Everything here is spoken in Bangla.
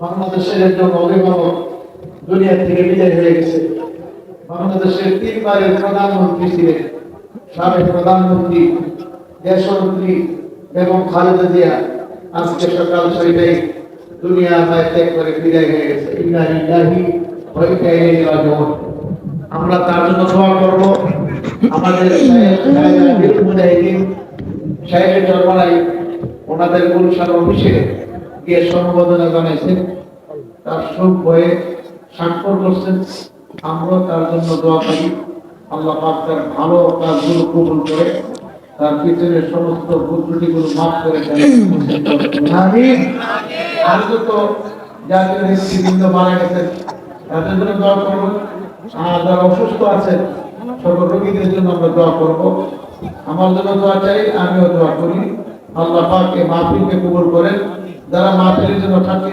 বাংলাদেশের একজন অভিভাবক দুনিয়া থেকে বিদায় হয়ে গেছে। বাংলাদেশের তিনবারের প্রধানমন্ত্রী ছিলেন। সাবেক প্রধানমন্ত্রী দেশমন্ত্রী এবং খালেদা জিয়া আজকে সকাল ছয়টায় দুনিয়া আমায় ত্যাগ করে বিদায় হয়ে গেছে। ইন্না রাজিউন। আমরা তার জন্য দোয়া করব। আমাদের শাহের চরমালাই ওনাদের গুলশান অফিসে গিয়ে সম্বোধনা জানাইছেন? তার সুখ হয়ে স্বাক্ষর করছেন। আমরা তার জন্য দোয়া করি। আল্লাহ পাক তার ভালো কাজগুলো কবুল করে, তার পিছনে সমস্ত ভুল ত্রুটিগুলো মাফ করে দেন। আর যত জাতীয় নেতৃবৃন্দ মারা গেছেন, তাদের জন্য দোয়া করব। আর যারা অসুস্থ আছেন, সকল রোগীদের জন্য আমরা দোয়া করব। আমার জন্য দোয়া চাই, আমিও দোয়া করি। আল্লাহ পাক এই মাহফিলকে কবুল করেন। যারা মাহফিলের জন্য থাকতে